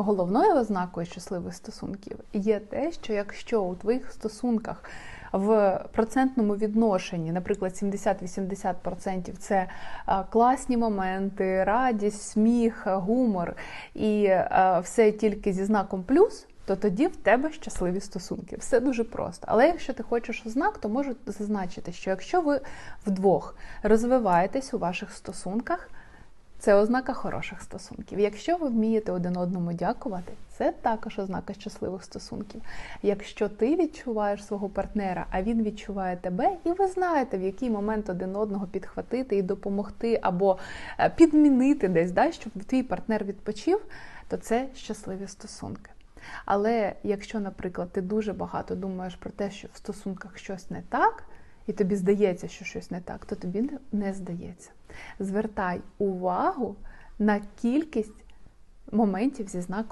Головною ознакою щасливих стосунків є те, що якщо у твоїх стосунках в процентному відношенні, наприклад, 70-80% це класні моменти, радість, сміх, гумор і все тільки зі знаком плюс. То тоді в тебе щасливі стосунки. Все дуже просто. Але якщо ти хочеш ознак, то можу зазначити, що якщо ви вдвох розвиваєтесь у ваших стосунках, це ознака хороших стосунків. Якщо ви вмієте один одному дякувати, це також ознака щасливих стосунків. Якщо ти відчуваєш свого партнера, а він відчуває тебе, і ви знаєте, в який момент один одного підхватити і допомогти, або е, підмінити десь, да, щоб твій партнер відпочив, то це щасливі стосунки. Але якщо, наприклад, ти дуже багато думаєш про те, що в стосунках щось не так, і тобі здається, що щось не так, то тобі не- здається. Звертай увагу на кількість моментів зі знаком